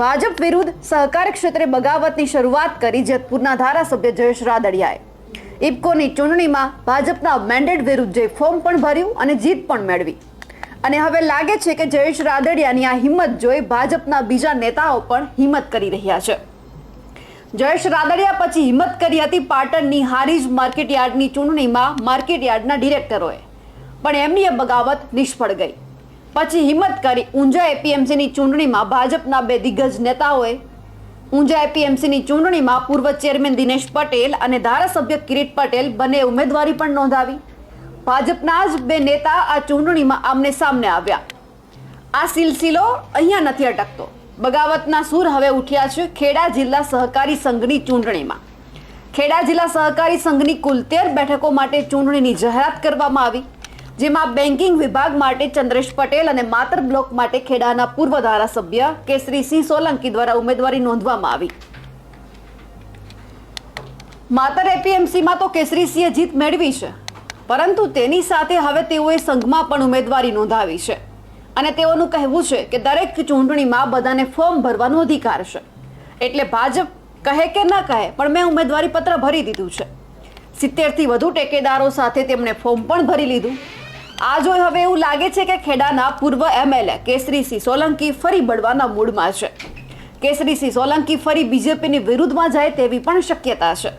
ભાજપ વિરુદ્ધ સહકાર ક્ષેત્રે બગાવતની શરૂઆત કરી જેતપુરના ધારાસભ્ય જયેશ રાદડિયાએ. ઇફકોની ચૂંટણીમાં ભાજપના મેન્ડેટ વિરુદ્ધ જે ફોર્મ પણ ભર્યું અને જીત પણ મેળવી. અને હવે લાગે છે કે જયેશ રાદડિયાની આ હિંમત જોઈ ભાજપના બીજા નેતાઓ પણ હિંમત કરી રહ્યા છે. જયેશ રાદડિયા પછી હિંમત કરી હતી પાટણની હારીજ માર્કેટયાર્ડની ચૂંટણીમાં માર્કેટયાર્ડના ડિરેક્ટરોએ. પણ એમની એ બગાવત નિષ્ફળ ગઈ. પછી હિંમત કરી ઊંઝા એપીએમસીની ચૂંટણીમાં ભાજપના બે દિગ્ગજ નેતાઓએ. ઊંઝા એપીએમસીની ચૂંટણીમાં પૂર્વ ચેરમેન દિનેશ પટેલ અને ધારાસભ્ય કિરીટ પટેલ બંને ઉમેદવારી પણ નોંધાવી. ભાજપના જ બે નેતા આ ચૂંટણીમાં આમને સામને આવ્યા. આ સિલસિલો અહીંયા નથી અટકતો. બગાવતના સૂર હવે ઉઠ્યા છે ખેડા જિલ્લા સહકારી સંઘની ચૂંટણીમાં. ખેડા જિલ્લા સહકારી સંઘની કુલ તેર બેઠકો માટે ચૂંટણીની જાહેરાત કરવામાં આવી. જેમાં બેન્કિંગ વિભાગ માટે ચંદ્રેશ પટેલ અને માતર બ્લોક માટે ખેડાના પૂર્વ ધારાસભ્ય કેસરીસિંહ સોલંકી દ્વારા ઉમેદવારી નોંધવામાં આવી. માતર એપીએમસીમાં તો કેસરીસિંહે જીત મેળવી છે. પરંતુ તેની સાથે હવે તેઓએ સંઘમાં પણ ઉમેદવારી નોંધાવી છે. અને તેઓનું કહેવું છે કે દરેક ચૂંટણીમાં બધાને ફોર્મ ભરવાનો અધિકાર છે. એટલે ભાજપ કહે કે ન કહે, પણ મેં ઉમેદવારી પત્ર ભરી દીધું છે. સિત્તેરથી વધુ ટેકેદારો સાથે તેમણે ફોર્મ પણ ભરી લીધું. આ જોઈ હવે એવું લાગે છે કે ખેડાના પૂર્વ એમએલએ કેસરીસિંહ સોલંકી ફરી બળવાના મૂડમાં છે. કેસરીસિંહ સોલંકી ફરી બીજેપીની વિરુદ્ધમાં જાય તેવી પણ શક્યતા છે.